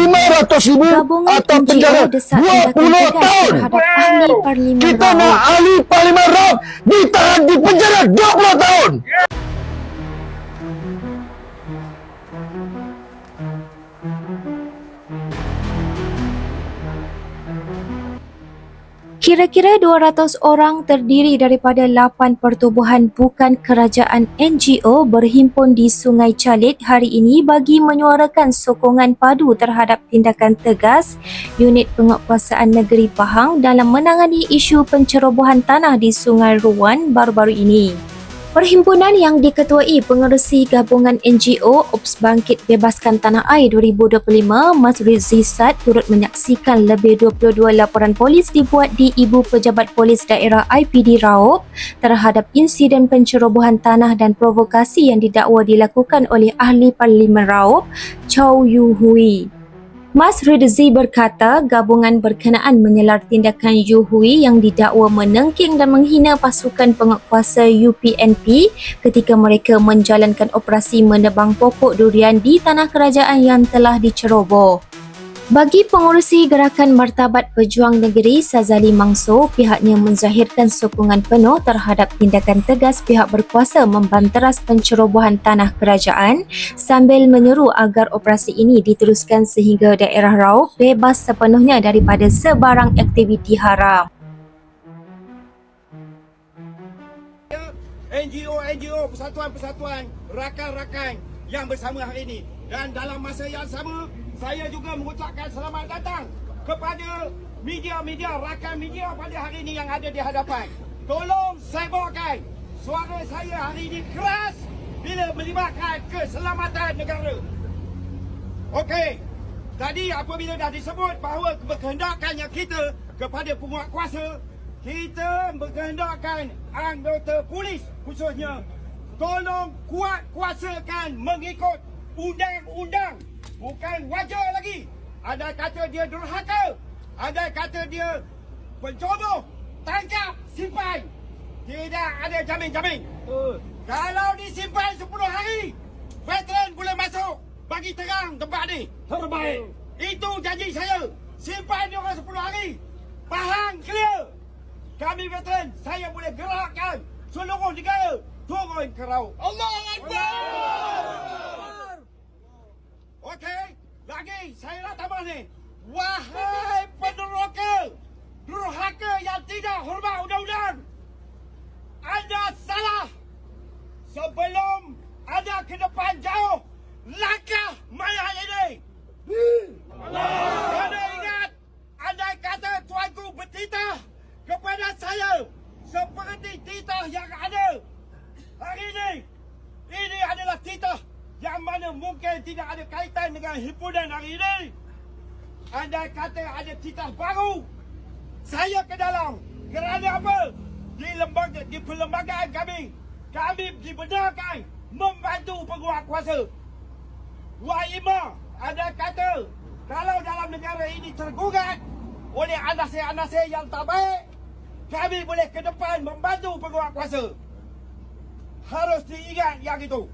500 ribu atau penjara desak 20 tindakan tegas tahun. Kita nak ahli parlimen Raut ditahan di penjara 20 tahun. Kira-kira 200 orang terdiri daripada 8 pertubuhan bukan kerajaan NGO berhimpun di Sungai Calit hari ini bagi menyuarakan sokongan padu terhadap tindakan tegas unit penguatkuasaan negeri Pahang dalam menangani isu pencerobohan tanah di Sungai Ruan baru-baru ini. Perhimpunan yang diketuai pengerusi gabungan NGO Ops Bangkit Bebaskan Tanah Air 2025, Mas Rizzi Sad turut menyaksikan lebih 22 laporan polis dibuat di Ibu Pejabat Polis Daerah IPD Raub terhadap insiden pencerobohan tanah dan provokasi yang didakwa dilakukan oleh ahli Parlimen Raub, Chow Yu Hui. Mas Ridzi berkata gabungan berkenaan menyelar tindakan Yu Hui yang didakwa menengking dan menghina pasukan penguatkuasa UPNP ketika mereka menjalankan operasi menebang pokok durian di tanah kerajaan yang telah diceroboh. Bagi pengurusi Gerakan Martabat Pejuang Negeri Sazali Mangso, pihaknya menzahirkan sokongan penuh terhadap tindakan tegas pihak berkuasa membanteras pencerobohan tanah kerajaan sambil menyeru agar operasi ini diteruskan sehingga daerah Raub bebas sepenuhnya daripada sebarang aktiviti haram. NGO-NGO, persatuan-persatuan, rakan-rakan yang bersama hari ini. Dan dalam masa yang sama, saya juga mengucapkan selamat datang kepada media-media, rakan media pada hari ini yang ada di hadapan. Tolong sebarkan suara saya hari ini keras bila melibatkan keselamatan negara. Okey, tadi apabila dah disebut bahawa berkehendakannya kita kepada penguatkuasa, kita berkehendakkan anggota polis khususnya tolong kuat kuasakan mengikut undang-undang. Bukan wajar lagi. Ada kata dia durhaka, ada kata dia pencodoh, tangkap, simpan. Tidak ada jamin-jamin. Kalau disimpan 10 hari, veteran boleh masuk bagi terang tempat ni. Terbaik. Itu janji saya. Simpan dia orang 10 hari. Pahang clear. Kami veteran, saya boleh gerakkan seluruh negara turun ke raut. Allah Akbar! Okey, lagi saya nak tambah ni. Wahai penderoka, durhaka yang tidak hormat undang-undang. Anda salah. Sebelum anda ke depan jauh, langkah mayat ini. Kena ingat, anda kata tuanku bertitah kepada saya seperti titah yang ada hari ini. Ini adalah titah yang mana mungkin tidak ada kaitan dengan himpunan hari ini. Anda titah baru. Saya ke dalam. Kerana apa? Di lembaga di perlembagaan kami, kami dibenarkan membantu penguat kuasa. Waima ada kata kalau dalam negara ini tergugat oleh anasir-anasir yang tak baik, kami boleh ke depan membantu penguat kuasa. Harus diingat yang itu.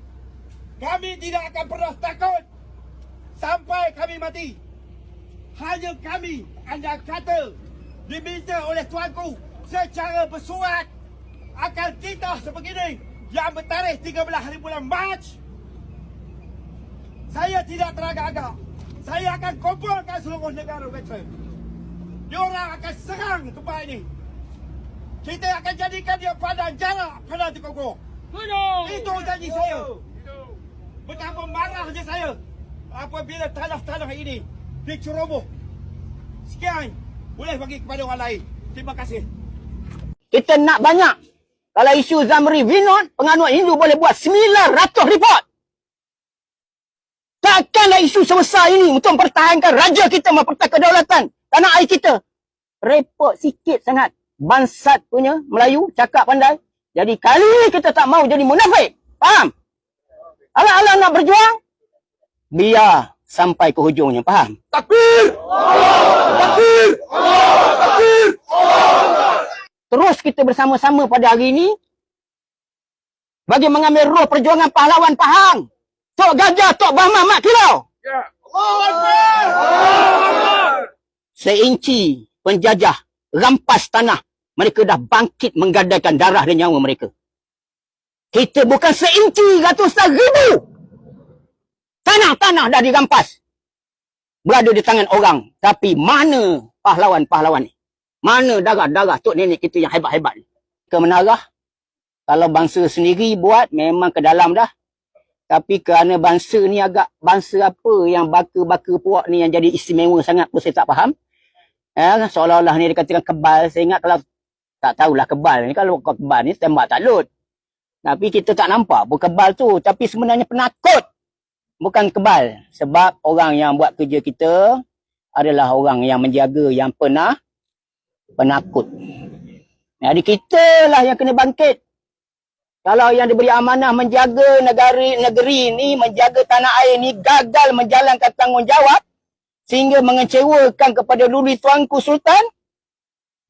Kami tidak akan pernah takut sampai kami mati. Hanya kami, anda kata, diminta oleh tuanku secara bersurat akan titah sebegini yang bertarikh 13 hari bulan Mac. Saya tidak teragak-agak. Saya akan kumpulkan seluruh negara veteran. Diorang akan serang tempat ini. Kita akan jadikan dia padang jarak pada Tikogo. Itu janji saya. Betapa marahnya saya apabila tanah-tanah ini diceroboh. Sekian. Boleh bagi kepada orang lain. Terima kasih. Kita nak banyak. Kalau isu Zamri Vinon, penganut Hindu boleh buat 900 report. Takkanlah isu sebesar ini untuk mempertahankan raja kita, mempertahankan kedaulatan tanah air kita. Repot sikit sangat. Bansat punya Melayu, cakap pandai. Jadi kali ini kita tak mau jadi munafik. Faham? Alah-alah nak berjuang, biar sampai ke hujungnya. Faham? Takbir! Takbir! Takbir! terus kita bersama-sama pada hari ini bagi mengambil roh perjuangan pahlawan Pahang. Tok Gajah, Tok Bahma, Mak Kilau. Allah Akbar! seinci penjajah rampas tanah, mereka dah bangkit menggadaikan darah dan nyawa mereka. Kita bukan seinci ratusan ribu. Tanah-tanah dah dirampas. Berada di tangan orang. Tapi mana pahlawan-pahlawan ni? Mana darah-darah tok nenek kita yang hebat-hebat ni? Ke menarah, kalau bangsa sendiri buat, memang ke dalam dah. Tapi kerana bangsa ni agak bangsa apa yang baka-baka puak ni yang jadi istimewa sangat pun saya tak faham. Ya, seolah-olah ni dikatakan kebal. Saya ingat kalau tak tahulah kebal ni. Kalau kau kebal ni tembak tak lut. Tapi kita tak nampak pun kebal tu. Tapi sebenarnya penakut. Bukan kebal. Sebab orang yang buat kerja kita adalah orang yang menjaga, yang pernah penakut. Jadi kita lah yang kena bangkit. Kalau yang diberi amanah menjaga negeri negeri ni, menjaga tanah air ni gagal menjalankan tanggungjawab sehingga mengecewakan kepada luli tuanku sultan,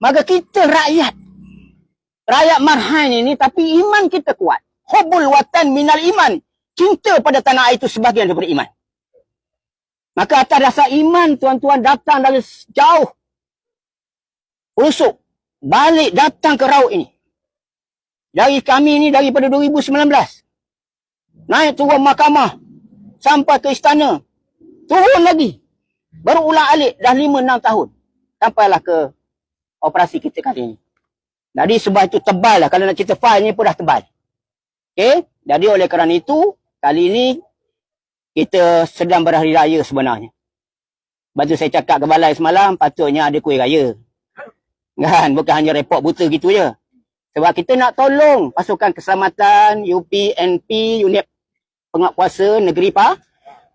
maka kita rakyat rakyat marhain ini tapi iman kita kuat. Hubul watan minal iman. Cinta pada tanah air itu sebahagian daripada iman. Maka atas dasar iman tuan-tuan datang dari jauh. Usuk. Balik datang ke raut ini. Dari kami ni daripada 2019. Naik turun mahkamah. Sampai ke istana. Turun lagi. Baru ulang alik dah 5-6 tahun. Sampailah ke operasi kita kali ini. Jadi sebab itu tebal lah. Kalau nak cerita file ni pun dah tebal. Okay. Jadi oleh kerana itu, kali ini kita sedang berhari raya sebenarnya. Lepas tu saya cakap ke balai semalam, patutnya ada kuih raya. Kan? Bukan hanya report buta gitu je. Sebab kita nak tolong pasukan keselamatan, UPNP, unit penguatkuasa negeri pa,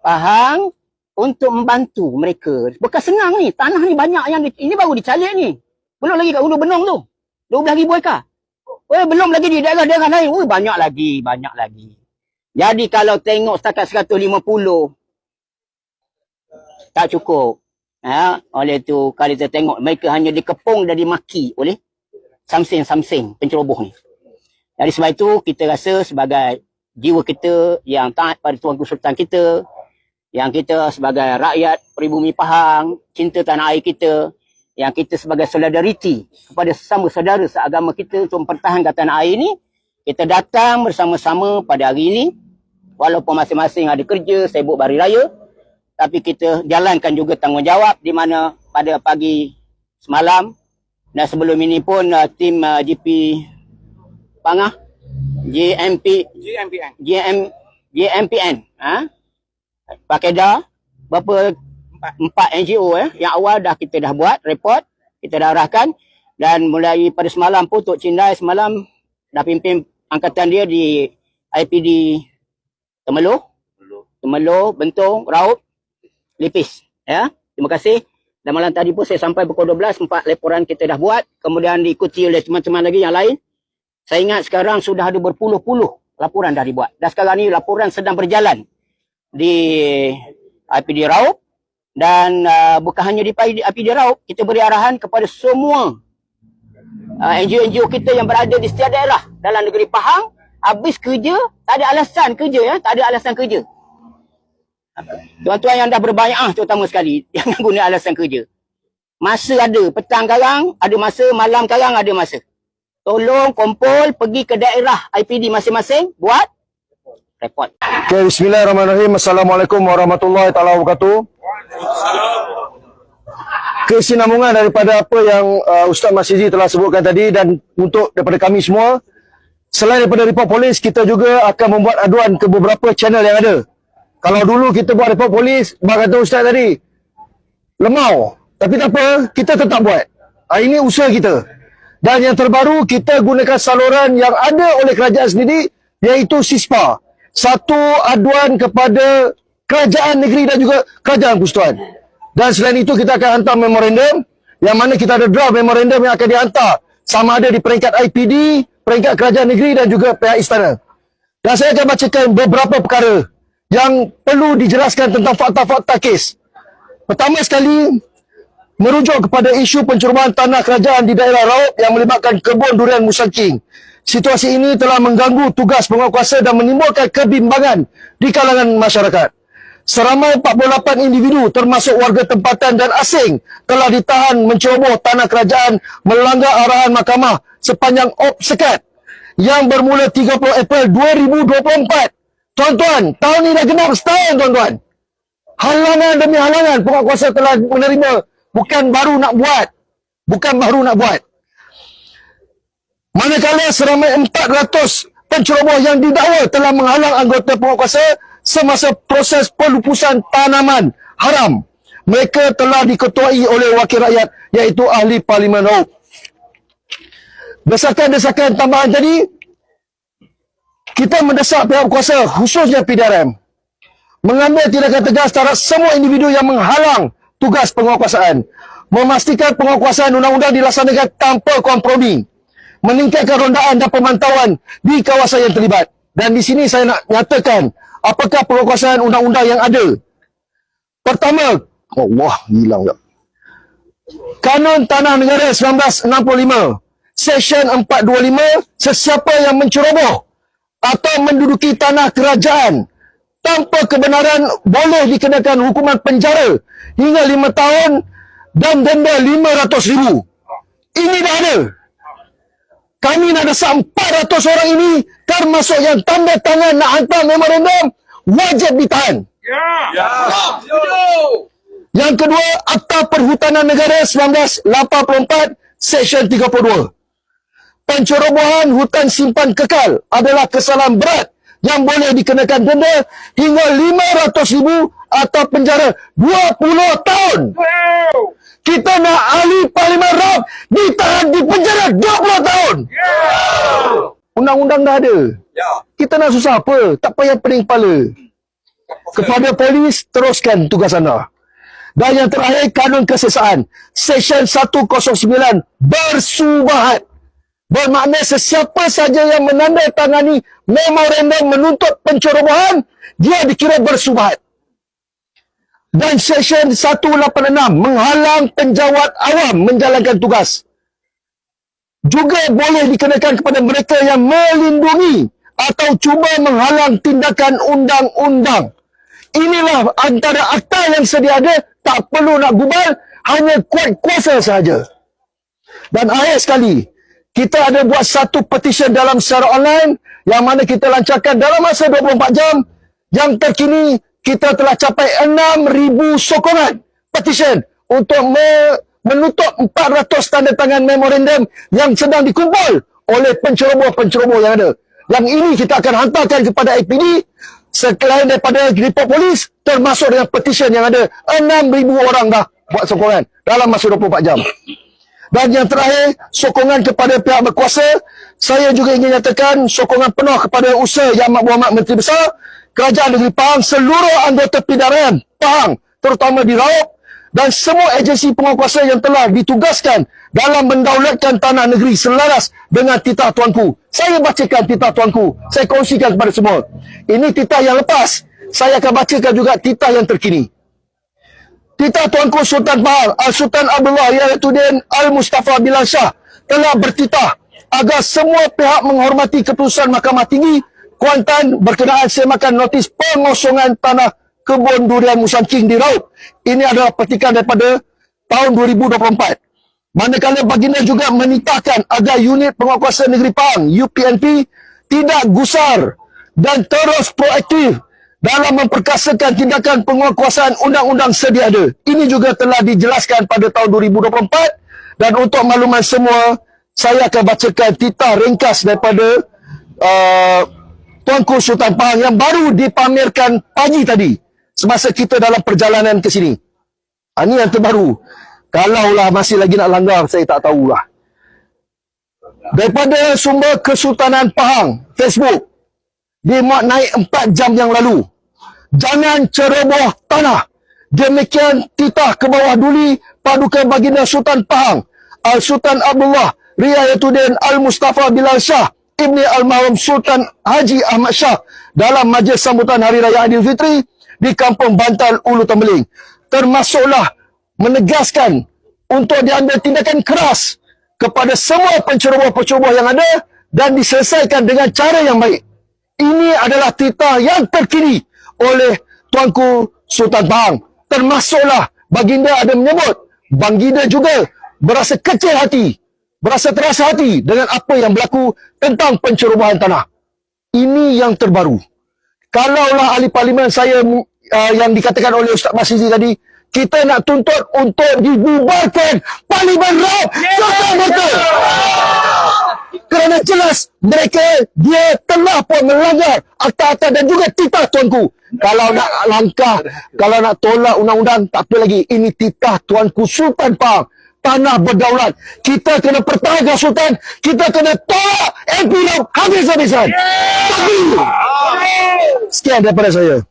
Pahang untuk membantu mereka. Bukan senang ni. Tanah ni banyak yang di, ini baru dicalik ni. Belum lagi kat Ulu Benong tu. 12 ribu ekar. Oh, belum lagi di daerah-daerah lain. Oh, banyak lagi, banyak lagi. Jadi kalau tengok setakat 150 tak cukup. Ha? Oleh tu kalau kita tengok mereka hanya dikepung dan dimaki oleh samsing-samsing penceroboh ni. Jadi sebab itu kita rasa sebagai jiwa kita yang taat pada Tuanku Sultan kita, yang kita sebagai rakyat pribumi Pahang, cinta tanah air kita, yang kita sebagai solidariti kepada sesama saudara seagama kita untuk mempertahankan tanah air ini, kita datang bersama-sama pada hari ini, walaupun masing-masing ada kerja, sibuk bari raya, tapi kita jalankan juga tanggungjawab di mana pada pagi semalam dan sebelum ini pun uh, tim uh, GP Pangah JMP GMPN. JM JMPN ha? Pakeda berapa? Empat. NGO eh yang awal dah kita dah buat report kita dah arahkan. Dan mulai pada semalam pun Tok Cindai semalam dah pimpin angkatan dia di IPD Temeloh. Temeloh. Bentong Raut Lipis. Ya terima kasih. Dan malam tadi pun saya sampai pukul 12 empat laporan kita dah buat. Kemudian diikuti oleh teman-teman lagi yang lain. Saya ingat sekarang sudah ada berpuluh-puluh laporan dah dibuat. Dan sekarang ni laporan sedang berjalan di IPD Raup dan uh, bukan hanya di IPD, Raup kita beri arahan kepada semua NGO-NGO kita yang berada di setiap daerah dalam negeri Pahang habis kerja tak ada alasan kerja ya tak ada alasan kerja Tuan-tuan yang dah berbayar terutama sekali jangan guna alasan kerja. Masa ada, petang karang ada masa, malam karang ada masa. Tolong kumpul pergi ke daerah IPD masing-masing buat report. Okay, Bismillahirrahmanirrahim. Assalamualaikum warahmatullahi taala wabarakatuh. Kesinambungan daripada apa yang uh, Ustaz Masjizi telah sebutkan tadi dan untuk daripada kami semua, selain daripada report polis, kita juga akan membuat aduan ke beberapa channel yang ada. Kalau dulu kita buat report polis, bang kata Ustaz tadi, lemau. Tapi tak apa, kita tetap buat. Ha, ini usaha kita. Dan yang terbaru, kita gunakan saluran yang ada oleh kerajaan sendiri, iaitu SISPA. Satu aduan kepada kerajaan negeri dan juga kerajaan persekutuan. Dan selain itu, kita akan hantar memorandum, yang mana kita ada draft memorandum yang akan dihantar. Sama ada di peringkat IPD, peringkat kerajaan negeri dan juga pihak istana. Dan saya akan bacakan beberapa perkara yang perlu dijelaskan tentang fakta-fakta kes. Pertama sekali, merujuk kepada isu pencerobohan tanah kerajaan di daerah Raub yang melibatkan kebun durian Musangking. Situasi ini telah mengganggu tugas penguatkuasa dan menimbulkan kebimbangan di kalangan masyarakat. Seramai 48 individu termasuk warga tempatan dan asing telah ditahan menceroboh tanah kerajaan melanggar arahan mahkamah sepanjang op sekat yang bermula 30 April 2024. Tuan-tuan, tahun ini dah genap setahun tuan-tuan. Halangan demi halangan penguatkuasa telah menerima bukan baru nak buat. Bukan baru nak buat. Manakala seramai 400 penceroboh yang didakwa telah menghalang anggota penguatkuasa semasa proses pelupusan tanaman haram. Mereka telah diketuai oleh wakil rakyat iaitu ahli Parlimen Raub. Desakan-desakan tambahan tadi, kita mendesak pihak kuasa khususnya PDRM mengambil tindakan tegas terhadap semua individu yang menghalang tugas penguatkuasaan. Memastikan penguatkuasaan undang-undang dilaksanakan tanpa kompromi. Meningkatkan rondaan dan pemantauan di kawasan yang terlibat. Dan di sini saya nak nyatakan apakah penguatkuasaan undang-undang yang ada. Pertama, Allah hilang tak. Kanun Tanah Negara 1965, Seksyen 425, sesiapa yang menceroboh atau menduduki tanah kerajaan tanpa kebenaran boleh dikenakan hukuman penjara hingga lima tahun dan denda RM500,000. Ini dah ada. Kami nak desak 400 orang ini termasuk yang tanda tangan nak hantar memorandum wajib ditahan. Yang kedua, Akta Perhutanan Negara 1984 Seksyen 32. Pencerobohan hutan simpan kekal adalah kesalahan berat yang boleh dikenakan denda hingga RM500,000 atau penjara 20 tahun. Kita nak ahli Parlimen Raub ditahan di penjara 20 tahun. Undang-undang dah ada. Kita nak susah apa? Tak payah pening kepala. Kepada polis, teruskan tugas anda. Dan yang terakhir, kanun kesesaan. Seksyen 109 bersubahat. Bermakna sesiapa saja yang menandatangani memorandum menuntut pencerobohan, dia dikira bersubahat. Dan Seksyen 186 menghalang penjawat awam menjalankan tugas. Juga boleh dikenakan kepada mereka yang melindungi atau cuba menghalang tindakan undang-undang. Inilah antara akta yang sedia ada, tak perlu nak gubal, hanya kuat kuasa sahaja. Dan akhir sekali, kita ada buat satu petition dalam secara online yang mana kita lancarkan dalam masa 24 jam. Yang terkini, kita telah capai 6,000 sokongan petition untuk me- menutup 400 tanda tangan memorandum yang sedang dikumpul oleh penceroboh-penceroboh yang ada. Yang ini kita akan hantarkan kepada IPD selain daripada report polis termasuk dengan petition yang ada 6,000 orang dah buat sokongan dalam masa 24 jam. Dan yang terakhir, sokongan kepada pihak berkuasa. Saya juga ingin nyatakan sokongan penuh kepada usaha Yang Amat Berhormat Menteri Besar, Kerajaan Negeri Pahang, seluruh anggota PDRM Pahang, terutama di Raub, dan semua agensi penguatkuasa yang telah ditugaskan dalam mendaulatkan tanah negeri selaras dengan titah tuanku. Saya bacakan titah tuanku. Saya kongsikan kepada semua. Ini titah yang lepas. Saya akan bacakan juga titah yang terkini. Titah Tuanku Sultan Bahar Al-Sultan Abdullah Yaituddin Al-Mustafa Bilal Shah telah bertitah agar semua pihak menghormati keputusan Mahkamah Tinggi Kuantan berkenaan semakan notis pengosongan tanah kebun durian Musang King di Raub. Ini adalah petikan daripada tahun 2024. Manakala baginda juga menitahkan agar unit penguatkuasa negeri Pahang UPNP tidak gusar dan terus proaktif dalam memperkasakan tindakan penguatkuasaan undang-undang sedia ada. Ini juga telah dijelaskan pada tahun 2024 dan untuk makluman semua, saya akan bacakan titah ringkas daripada uh, Tuanku Sultan Pahang yang baru dipamerkan pagi tadi semasa kita dalam perjalanan ke sini. Ha, ini yang terbaru. Kalaulah masih lagi nak langgar, saya tak tahulah. Daripada sumber Kesultanan Pahang, Facebook, dia muat naik 4 jam yang lalu. Jangan ceroboh tanah. Demikian titah ke bawah duli paduka baginda Sultan Pahang, Al-Sultan Abdullah, Riyayatuddin Al-Mustafa Bilal Shah, Ibni Al-Mahrum Sultan Haji Ahmad Shah dalam majlis sambutan Hari Raya Aidilfitri di Kampung Bantal Ulu Tembeling. Termasuklah menegaskan untuk diambil tindakan keras kepada semua penceroboh-penceroboh yang ada dan diselesaikan dengan cara yang baik. Ini adalah titah yang terkini oleh Tuanku Sultan Pahang. Termasuklah baginda ada menyebut baginda juga berasa kecil hati, berasa terasa hati dengan apa yang berlaku tentang pencerobohan tanah. Ini yang terbaru. Kalaulah ahli parlimen saya uh, yang dikatakan oleh Ustaz Masidi tadi, kita nak tuntut untuk dibubarkan Parlimen Rau serta-merta. Kerana jelas mereka dia telah pun melanggar akta-akta dan juga titah tuanku. Kalau nak langkah, kalau nak tolak undang-undang, tak apa lagi. Ini titah tuanku Sultan Pahang. Tanah berdaulat. Kita kena pertahankan Sultan. Kita kena tolak MP Rau habis-habisan. Takbir. Sekian daripada saya.